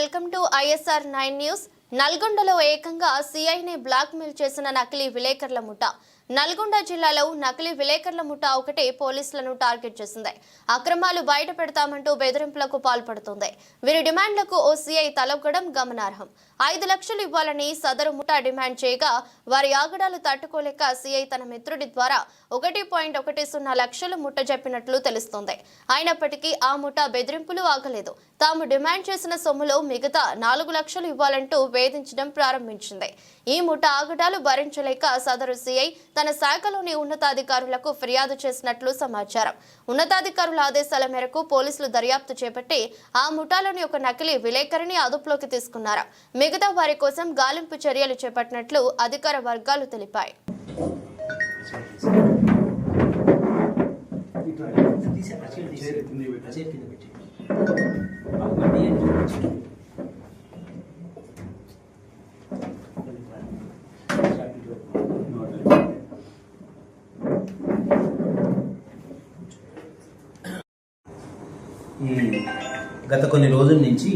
Welcome to ISR nine news. నల్గొండలో ఏకంగా సిఐని blackmail చేసిన నకిలీ విలేకరుల ముఠ. నల్గొండ జిల్లాలో నకిలీ విలేకరుల ముఠ ఒకటి పోలీసులను టార్గెట్ చేసింది. అక్రమాలు బయట పెడతామంటూ బెదిరింపులకు పాల్పడుతుంది. వీరి డిమాండ్లకు ఓ సిఐ తలొగ్గడం గమనార్హం. ఐదు లక్షలు ఇవ్వాలని సదరు ముఠా డిమాండ్ చేయగా వారి ఆగడాలు తట్టుకోలేక సిఐ తన మిత్రుడి ద్వారా ఒకటి పాయింట్ ఒకటి సున్నా లక్షలు ముట్ట చెప్పినట్లు తెలుస్తోంది. అయినప్పటికీ ఆ ముఠ బెదిరింపులు ఆగలేదు. తాము డిమాండ్ చేసిన సొమ్ములో మిగతా నాలుగు లక్షలు ఇవ్వాలంటూ వేధించడం ప్రారంభించింది. ఈ ముఠ ఆగడాలు భరించలేక సదరు సిఐ తన శాఖలోని ఉన్నతాధికారులకు ఫిర్యాదు చేసినట్లు సమాచారం. ఉన్నతాధికారుల ఆదేశాల మేరకు పోలీసులు దర్యాప్తు చేపట్టి ఆ ముఠాలోని ఒక నకిలీ విలేకరిని అదుపులోకి తీసుకున్నారు. మిగతా వారి కోసం గాలింపు చర్యలు చేపట్టినట్లు అధికార వర్గాలు తెలిపాయి. ఈ గత కొన్ని రోజుల నుంచి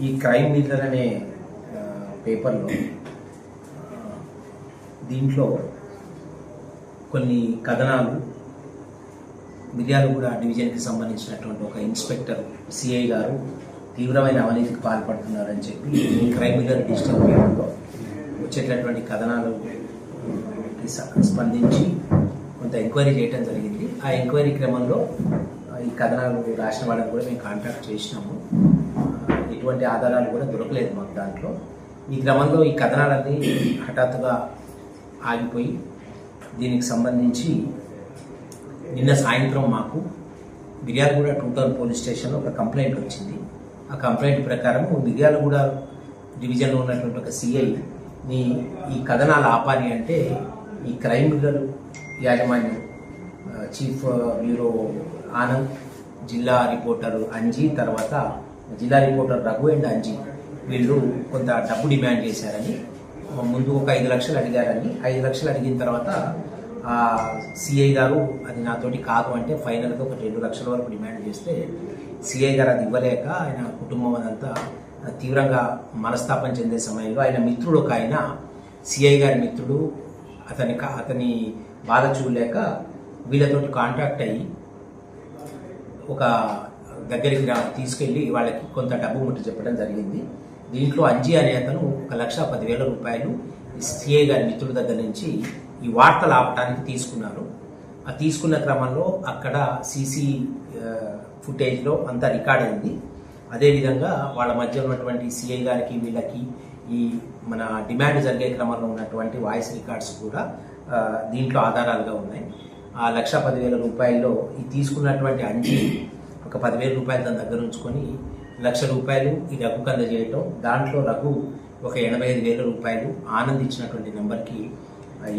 ఈ క్రైమ్ మీటర్ అనే పేపర్లో దీంట్లో కొన్ని కథనాలు మిర్యాలగూడ డివిజన్కి సంబంధించినటువంటి ఒక ఇన్స్పెక్టర్ సిఐ గారు తీవ్రమైన అవినీతికి పాల్పడుతున్నారని చెప్పి ఈ క్రైమ్ డిజిటల్ పేపర్లో వచ్చేటటువంటి కథనాలు స్పందించి కొంత ఎంక్వైరీ చేయడం జరిగింది. ఆ ఎంక్వైరీ క్రమంలో ఈ కథనాలు రాసిన వాళ్ళని కూడా మేము కాంటాక్ట్ చేసినాము. ఎటువంటి ఆధారాలు కూడా దొరకలేదు మాకు దాంట్లో. ఈ క్రమంలో ఈ కథనాలన్నీ హఠాత్తుగా ఆగిపోయి దీనికి సంబంధించి నిన్న సాయంత్రం మాకు మిర్యాలగూడ టూ టౌన్ పోలీస్ స్టేషన్లో ఒక కంప్లైంట్ వచ్చింది. ఆ కంప్లైంట్ ప్రకారం మిర్యాలగూడ డివిజన్లో ఉన్నటువంటి ఒక సిఐని ఈ కథనాలు ఆపాలి అంటే ఈ క్రైమ్ యాజమాన్యం చీఫ్ బ్యూరో ఆనంద్ జిల్లా రిపోర్టర్ అంజీ తర్వాత జిల్లా రిపోర్టర్ రఘు అండ్ అంజీ వీళ్ళు కొంత డబ్బు డిమాండ్ చేశారని ముందు ఒక ఐదు లక్షలు అడిగారని ఐదు లక్షలు అడిగిన తర్వాత సిఐ గారు అది నాతోటి కాదు అంటే ఫైనల్గా ఒక రెండు లక్షల వరకు డిమాండ్ చేస్తే సిఐ గారు అది ఇవ్వలేక ఆయన కుటుంబం అదంతా తీవ్రంగా మనస్తాపం చెందే సమయంలో ఆయన మిత్రుడు ఒక ఆయన సిఐ గారి మిత్రుడు అతని కా- అతని బాధ చూడలేక వీళ్ళతోటి కాంటాక్ట్ అయ్యి ఒక దగ్గరికి రా తీసుకెళ్ళి వాళ్ళకి కొంత డబ్బు ముట్టి చెప్పడం జరిగింది. దీంట్లో అంజీ అనే అతను ఒక లక్ష పదివేల రూపాయలు సిఏ గారి మిత్రుల దగ్గర నుంచి ఈ వార్తలు ఆపటానికి తీసుకున్నారు. ఆ తీసుకున్న క్రమంలో అక్కడ సీసీ ఫుటేజ్లో అంతా రికార్డ్ అయింది. అదేవిధంగా వాళ్ళ మధ్య ఉన్నటువంటి సిఐ గారికి వీళ్ళకి ఈ మన డిమాండ్ జరిగే క్రమంలో ఉన్నటువంటి వాయిస్ రికార్డ్స్ కూడా దీంట్లో ఆధారాలుగా ఉన్నాయి. ఆ లక్ష పదివేల రూపాయల్లో ఈ తీసుకున్నటువంటి అంజీ ఒక పదివేల రూపాయలు తన దగ్గర ఉంచుకొని లక్ష రూపాయలు ఈ రఘుకు అందజేయటం. దాంట్లో రఘు ఒక ఎనభై ఐదు వేల రూపాయలు ఆనంద్ ఇచ్చినటువంటి నెంబర్కి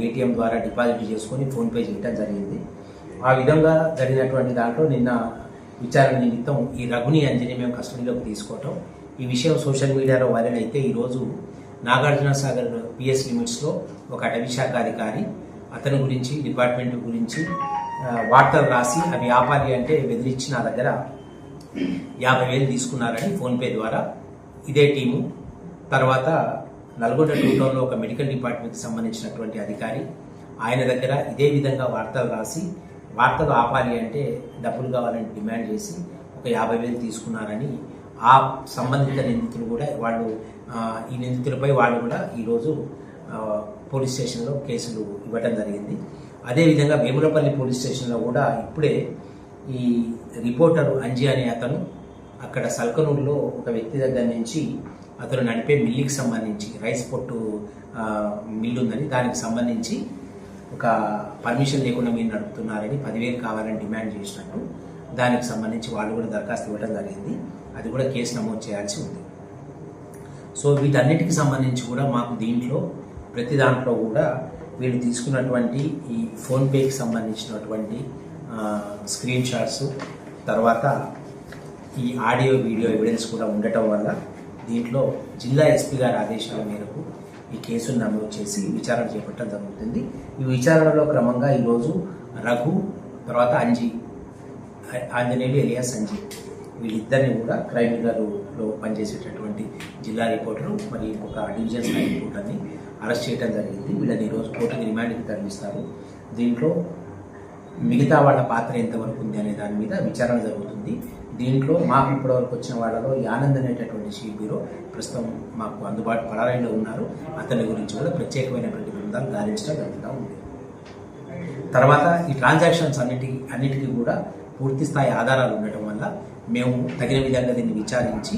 ఏటీఎం ద్వారా డిపాజిట్ చేసుకొని ఫోన్పే చేయటం జరిగింది. ఆ విధంగా జరిగినటువంటి దాంట్లో నిన్న విచారణ నిమిత్తం ఈ రఘుని అంజని మేము కస్టడీలోకి తీసుకోవటం. ఈ విషయం సోషల్ మీడియాలో వైరల్ అయితే ఈరోజు నాగార్జున సాగర్ పిఎస్ లిమిట్స్లో ఒక అటవీ శాఖ అధికారి అతని గురించి డిపార్ట్మెంట్ గురించి వార్తలు రాసి అవి ఆపాలి అంటే బెదిరించి నా దగ్గర యాభై వేలు తీసుకున్నారని ఫోన్పే ద్వారా. ఇదే టీము. తర్వాత నల్గొండ టూ టౌన్లో ఒక మెడికల్ డిపార్ట్మెంట్కి సంబంధించినటువంటి అధికారి. ఆయన దగ్గర ఇదే విధంగా వార్తలు రాసి వార్తలు ఆపాలి అంటే డబ్బులు కావాలని డిమాండ్ చేసి ఒక యాభై వేలు తీసుకున్నారని ఆ సంబంధిత నిందితులు కూడా వాళ్ళు ఈ నిందితులపై వాళ్ళు కూడా ఈరోజు పోలీస్ స్టేషన్లో కేసులు ఇవ్వడం జరిగింది. అదేవిధంగా వేములపల్లి పోలీస్ స్టేషన్లో కూడా ఇప్పుడే ఈ రిపోర్టర్ అంజీ అనే అతను అక్కడ సల్కనూరులో ఒక వ్యక్తి దగ్గర నుంచి అతను నడిపే మిల్లుకి సంబంధించి రైస్ పొట్టు మిల్లు ఉందని దానికి సంబంధించి ఒక పర్మిషన్ లేకుండా మీరు నడుపుతున్నారని పదివేలు కావాలని డిమాండ్ చేసినట్టు దానికి సంబంధించి వాళ్ళు కూడా దరఖాస్తు ఇవ్వడం జరిగింది. అది కూడా కేసు నమోదు చేయాల్సి ఉంది. సో వీటన్నిటికి సంబంధించి కూడా మాకు దీంట్లో ప్రతి దాంట్లో కూడా వీళ్ళు తీసుకున్నటువంటి ఈ ఫోన్పేకి సంబంధించినటువంటి స్క్రీన్ షాట్స్ తర్వాత ఈ ఆడియో వీడియో ఎవిడెన్స్ కూడా ఉండటం వల్ల దీంట్లో జిల్లా ఎస్పీ గారి ఆదేశాల మేరకు ఈ కేసును నమోదు చేసి విచారణ చేపట్టడం జరుగుతుంది. ఈ విచారణలో క్రమంగా ఈరోజు రఘు తర్వాత అంజీ ఆంజనేయులు ఎలియా సంజీ వీళ్ళిద్దరిని కూడా క్రైమ్లో పనిచేసేటటువంటి జిల్లా రిపోర్టరు మరి ఇంకొక డివిజన్ స్థాయి రిపోర్టర్ని అరెస్ట్ చేయడం జరిగింది. వీళ్ళని ఈరోజు కోర్టుకి రిమాండ్కి తరలిస్తారు. దీంట్లో మిగతా వాళ్ళ పాత్ర ఎంతవరకు ఉంది అనే దాని మీద విచారణ జరుగుతుంది. దీంట్లో మాకు ఇప్పటివరకు వచ్చిన వాళ్ళలో ఈ ఆనంద్ అనేటటువంటి షీ ప్రస్తుతం మాకు అందుబాటు పరారైలో ఉన్నారు. అతని గురించి కూడా ప్రత్యేకమైనటువంటి బృందాలు గాలించడం జరుగుతూ ఉంది. తర్వాత ఈ ట్రాన్సాక్షన్స్ అన్నిటికీ అన్నిటికీ కూడా పూర్తి స్థాయి ఆధారాలు ఉండటం వల్ల మేము తగిన విధంగా దీన్ని విచారించి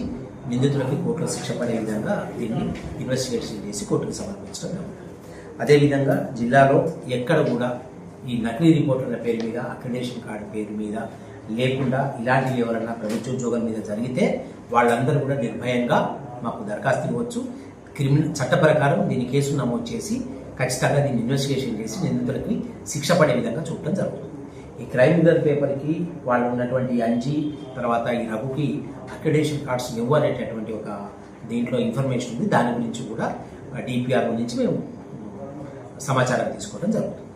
నిందితులకి కోర్టులో శిక్ష పడే విధంగా దీన్ని ఇన్వెస్టిగేషన్ చేసి కోర్టుకు సమర్పించడం జరుగుతుంది. అదేవిధంగా జిల్లాలో ఎక్కడ కూడా ఈ నకిలీ రిపోర్టర్ల పేరు మీద అక్రిడేషన్ కార్డు పేరు మీద లేకుండా ఇలాంటివి ఎవరన్నా ప్రభుత్వ ఉద్యోగాల మీద జరిగితే వాళ్ళందరూ కూడా నిర్భయంగా మాకు దరఖాస్తు ఇవ్వచ్చు. క్రిమినల్ చట్ట ప్రకారం దీని కేసు నమోదు చేసి ఖచ్చితంగా దీన్ని ఇన్వెస్టిగేషన్ చేసి నిందితులకి శిక్ష పడే విధంగా చూడటం జరుగుతుంది. ఈ క్రైమ్ మిర్రర్ పేపర్కి వాళ్ళు ఉన్నటువంటి అంజీ తర్వాత ఈ రఘుకి అక్రిడేషన్ కార్డ్స్ ఇవ్వు అనేటటువంటి ఒక దీంట్లో ఇన్ఫర్మేషన్ ఉంది. దాని గురించి కూడా డిపిఆర్ నుంచి మేము సమాచారం తీసుకోవడం జరుగుతుంది.